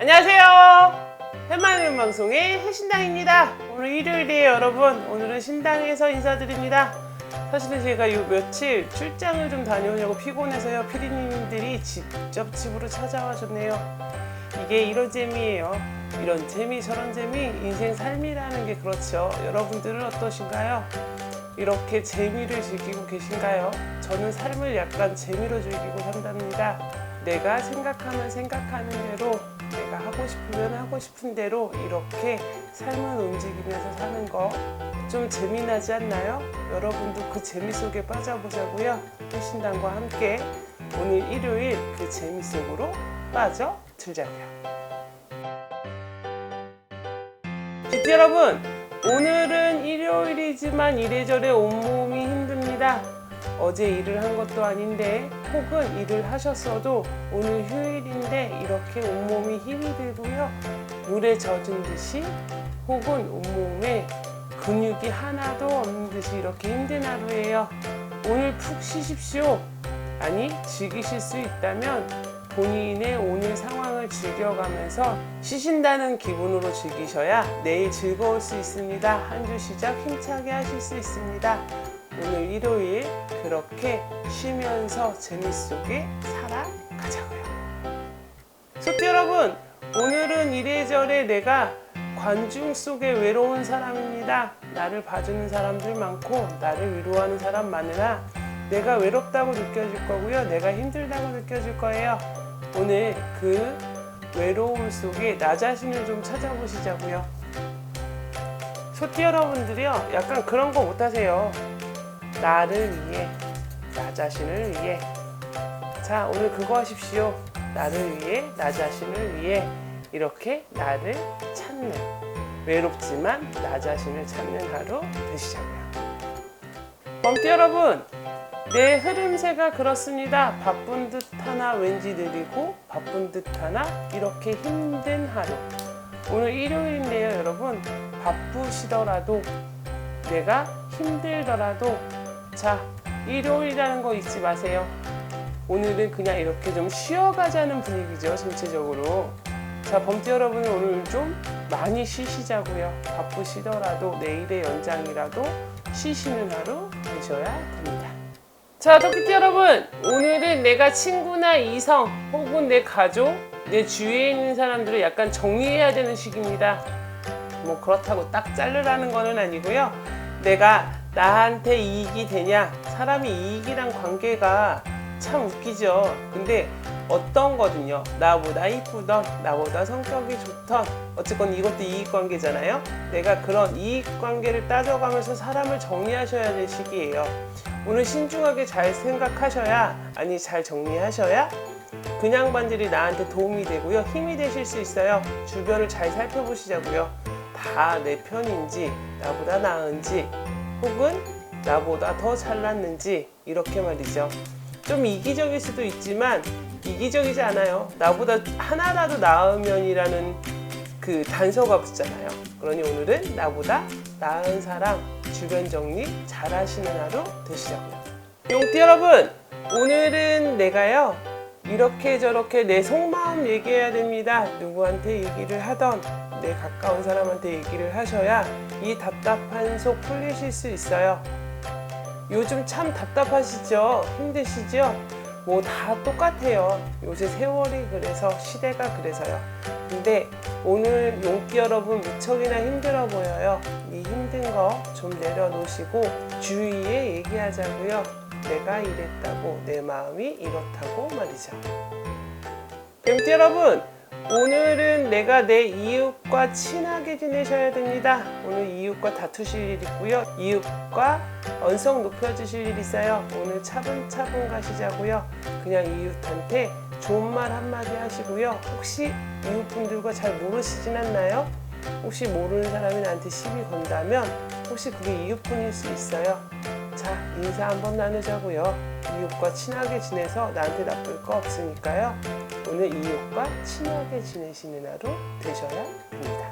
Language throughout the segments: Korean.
안녕하세요. 해마님 방송의 해신당입니다. 오늘 일요일이에요, 여러분. 오늘은 신당에서 인사드립니다. 사실은 제가 요 며칠 출장을 좀 다녀오려고 피곤해서요. 피디님들이 직접 집으로 찾아와줬네요. 이게 이런 재미예요. 이런 재미, 저런 재미, 인생 삶이라는 게 그렇죠. 여러분들은 어떠신가요? 이렇게 재미를 즐기고 계신가요? 저는 삶을 약간 재미로 즐기고 산답니다. 내가 생각하면 생각하는 대로, 내가 하고 싶으면 하고 싶은 대로 이렇게 삶을 움직이면서 사는 거 좀 재미나지 않나요? 여러분도 그 재미 속에 빠져보자고요. 해신당과 함께 오늘 일요일 그 재미 속으로 빠져들자고요. 여러분, 오늘은 일요일이지만 이래저래 온몸이 힘듭니다. 어제 일을 한 것도 아닌데 혹은 일을 하셨어도 오늘 휴일인데 이렇게 온몸이 힘이 들고요. 물에 젖은 듯이 혹은 온몸에 근육이 하나도 없는 듯이 이렇게 힘든 하루예요. 오늘 푹 쉬십시오. 아니, 즐기실 수 있다면 본인의 오늘 상황을 즐겨가면서 쉬신다는 기분으로 즐기셔야 내일 즐거울 수 있습니다. 한 주 시작 힘차게 하실 수 있습니다. 오늘 일요일 그렇게 쉬면서 재미있게 살아가자고요. 소티 여러분, 오늘은 이래저래 내가 관중 속에 외로운 사람입니다. 나를 봐주는 사람들 많고 나를 위로하는 사람 많으나 내가 외롭다고 느껴질 거고요. 내가 힘들다고 느껴질 거예요. 오늘 그 외로움 속에 나 자신을 좀 찾아보시자고요. 소티 여러분들이요. 약간 그런 거 못하세요. 나를 위해, 나 자신을 위해. 자, 오늘 그거 하십시오. 나를 위해, 나 자신을 위해. 이렇게 나를 찾는, 외롭지만 나 자신을 찾는 하루 되시자고요. 범띠 여러분, 내 흐름새가 그렇습니다. 바쁜 듯 하나 왠지 느리고 바쁜 듯 하나 이렇게 힘든 하루. 오늘 일요일인데요, 여러분. 바쁘시더라도 내가 힘들더라도 자, 일요일이라는 거 잊지 마세요. 오늘은 그냥 이렇게 좀 쉬어가자는 분위기죠, 전체적으로. 자, 범띠 여러분은 오늘 좀 많이 쉬시자고요. 바쁘시더라도 내일의 연장이라도 쉬시는 하루 되셔야 됩니다. 자, 토끼띠 여러분. 오늘은 내가 친구나 이성 혹은 내 가족, 내 주위에 있는 사람들을 약간 정리해야 되는 시기입니다. 뭐 그렇다고 딱 자르라는 거는 아니고요. 내가 나한테 이익이 되냐? 사람이 이익이랑 관계가 참 웃기죠. 근데 어떤 거든요. 나보다 이쁘던, 나보다 성격이 좋던, 어쨌건 이것도 이익 관계잖아요. 내가 그런 이익 관계를 따져가면서 사람을 정리하셔야 될 시기예요. 오늘 신중하게 잘 생각하셔야, 아니 잘 정리하셔야 그냥 반질이 나한테 도움이 되고요. 힘이 되실 수 있어요. 주변을 잘 살펴보시자고요. 다 내 편인지, 나보다 나은지, 혹은 나보다 더 잘났는지, 이렇게 말이죠. 좀 이기적일 수도 있지만, 이기적이지 않아요. 나보다 하나라도 나으면이라는 그 단서가 붙잖아요. 그러니 오늘은 나보다 나은 사람, 주변 정리 잘 하시는 하루 되시자고요. 용띠 여러분, 오늘은 내가요, 이렇게 저렇게 내 속마음 얘기해야 됩니다. 누구한테 얘기를 하던 내 가까운 사람한테 얘기를 하셔야 이 답답한 속 풀리실 수 있어요. 요즘 참 답답하시죠? 힘드시죠? 뭐 다 똑같아요. 요새 세월이 그래서 시대가 그래서요. 근데 오늘 용띠 여러분 무척이나 힘들어 보여요. 이 힘든 거 좀 내려놓으시고 주위에 얘기하자고요. 내가 이랬다고 내 마음이 이렇다고 말이죠. 뱀띠 여러분, 오늘은 내가 내 이웃과 친하게 지내셔야 됩니다. 오늘 이웃과 다투실 일 있고요. 이웃과 언성 높여주실 일 있어요. 오늘 차분차분 가시자고요. 그냥 이웃한테 좋은 말 한마디 하시고요. 혹시 이웃분들과 잘 모르시진 않나요? 혹시 모르는 사람이 나한테 시비 건다면 혹시 그게 이웃분일 수 있어요. 자, 인사 한번 나누자고요. 이웃과 친하게 지내서 나한테 나쁠 거 없으니까요. 오늘 이웃과 친하게 지내시는 하루 되셔야 됩니다.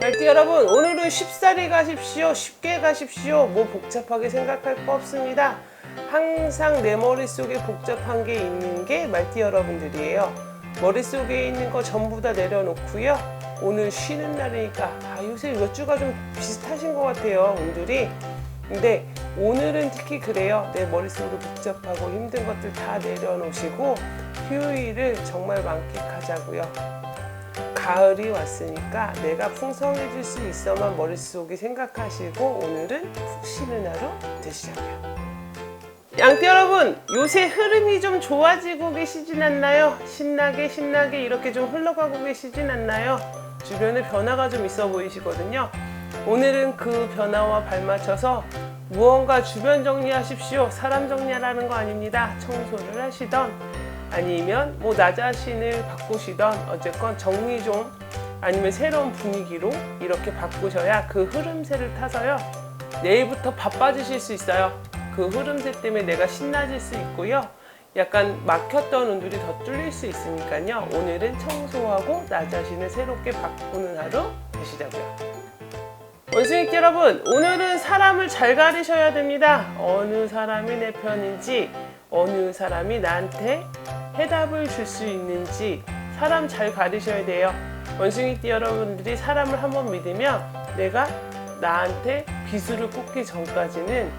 말띠 여러분 오늘은 쉽사리 가십시오. 쉽게 가십시오. 뭐 복잡하게 생각할 거 없습니다. 항상 내 머릿속에 복잡한 게 있는 게 말띠 여러분들이에요. 머릿속에 있는 거 전부 다 내려놓고요. 오늘 쉬는 날이니까 아 요새 몇 주가 좀 비슷하신 것 같아요 운들이. 근데 오늘은 특히 그래요. 내 머릿속으로 복잡하고 힘든 것들 다 내려놓으시고 휴일을 정말 만끽하자고요 가을이 왔으니까 내가 풍성해질 수 있어만 머릿속에 생각하시고 오늘은 푹 쉬는 하루 되시자고요. 양띠 여러분, 요새 흐름이 좀 좋아지고 계시진 않나요? 신나게 신나게 이렇게 좀 흘러가고 계시진 않나요? 주변에 변화가 좀 있어 보이시거든요. 오늘은 그 변화와 발맞춰서 무언가 주변 정리하십시오. 사람 정리하라는 거 아닙니다. 청소를 하시던 아니면 뭐 나 자신을 바꾸시던 어쨌건 정리 좀 아니면 새로운 분위기로 이렇게 바꾸셔야 그 흐름새를 타서요. 내일부터 바빠지실 수 있어요. 그 흐름새 때문에 내가 신나질 수 있고요. 약간 막혔던 운들이 더 뚫릴 수 있으니까요. 오늘은 청소하고 나 자신을 새롭게 바꾸는 하루 되시자고요. 원숭이 여러분 오늘은 사람을 잘 가리셔야 됩니다. 어느 사람이 내 편인지 어느 사람이 나한테 해답을 줄 수 있는지 사람 잘 가리셔야 돼요. 원숭이띠 여러분들이 사람을 한번 믿으면 내가 나한테 비수를 꽂기 전까지는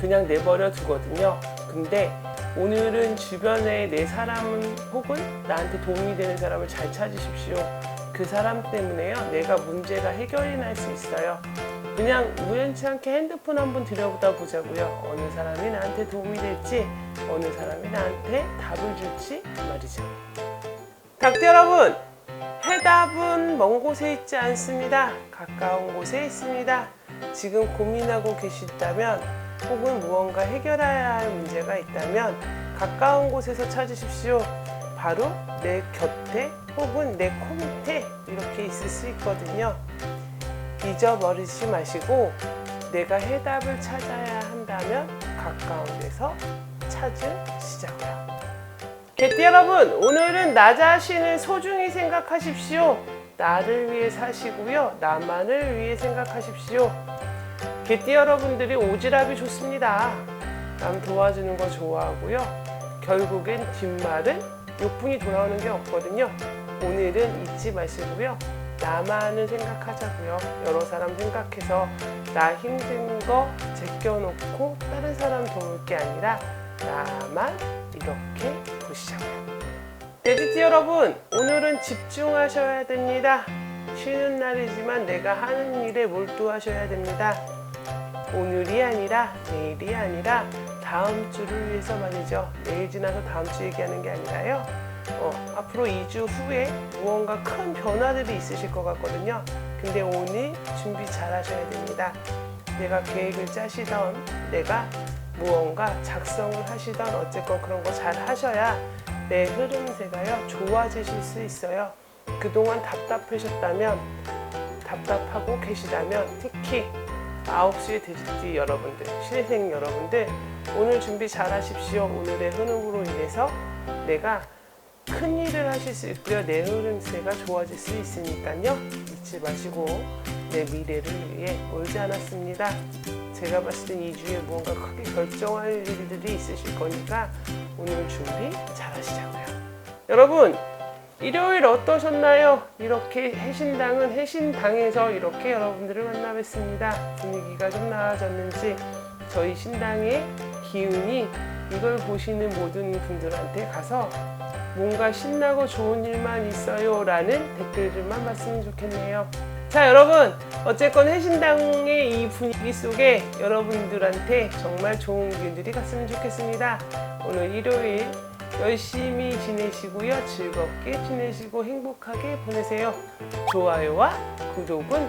그냥 내버려 두거든요. 근데 오늘은 주변에 내 사람은 혹은 나한테 도움이 되는 사람을 잘 찾으십시오. 그 사람 때문에요. 내가 문제가 해결이 날 수 있어요. 그냥 우연치 않게 핸드폰 한번 들여보다 보자고요. 어느 사람이 나한테 도움이 될지, 어느 사람이 나한테 답을 줄지 말이죠. 닭띠 여러분, 해답은 먼 곳에 있지 않습니다. 가까운 곳에 있습니다. 지금 고민하고 계시다면, 혹은 무언가 해결해야 할 문제가 있다면, 가까운 곳에서 찾으십시오. 바로 내 곁에 혹은 내 코 밑에 이렇게 있을 수 있거든요. 잊어버리지 마시고 내가 해답을 찾아야 한다면 가까운 데서 찾으시자고요. 개띠 여러분, 오늘은 나 자신을 소중히 생각하십시오. 나를 위해 사시고요. 나만을 위해 생각하십시오. 개띠 여러분들이 오지랖이 좋습니다. 남 도와주는 거 좋아하고요. 결국엔 뒷말은 욕분이 돌아오는 게 없거든요. 오늘은 잊지 마시고요. 나만을 생각하자고요. 여러 사람 생각해서 나 힘든 거 제껴놓고 다른 사람 도울 게 아니라 나만 이렇게 보시자고요. 레디티 여러분, 오늘은 집중하셔야 됩니다. 쉬는 날이지만 내가 하는 일에 몰두하셔야 됩니다. 오늘이 아니라 내일이 아니라 다음 주를 위해서 말이죠. 내일 지나서 다음 주 얘기하는 게 아니라요. 어, 앞으로 2주 후에 무언가 큰 변화들이 있으실 것 같거든요. 근데 오늘 준비 잘 하셔야 됩니다. 내가 계획을 짜시던 내가 무언가 작성을 하시던 어쨌건 그런 거 잘 하셔야 내 흐름새가요 좋아지실 수 있어요. 그동안 답답하셨다면 답답하고 계시다면 특히 9시의 돼지띠 여러분들, 신생 여러분들 오늘 준비 잘 하십시오. 오늘의 흐름으로 인해서 내가 큰 일을 하실 수 있고요. 내 흐름새가 좋아질 수 있으니까요. 잊지 마시고 내 미래를 위해 멀지 않았습니다. 제가 봤을 땐 2주에 무언가 크게 결정할 일들이 있으실 거니까 오늘 준비 잘 하시자고요. 여러분, 일요일 어떠셨나요? 이렇게 해신당은 해신당에서 이렇게 여러분들을 만나 뵙습니다. 분위기가 좀 나아졌는지 저희 신당의 기운이 이걸 보시는 모든 분들한테 가서 뭔가 신나고 좋은 일만 있어요 라는 댓글들만 봤으면 좋겠네요. 자 여러분 어쨌건 해신당의 이 분위기 속에 여러분들한테 정말 좋은 기운들이 갔으면 좋겠습니다. 오늘 일요일 열심히 지내시고요. 즐겁게 지내시고 행복하게 보내세요. 좋아요와 구독은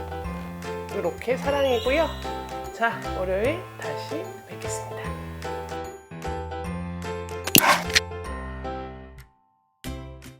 이렇게 사랑이고요. 자 월요일 다시 뵙겠습니다.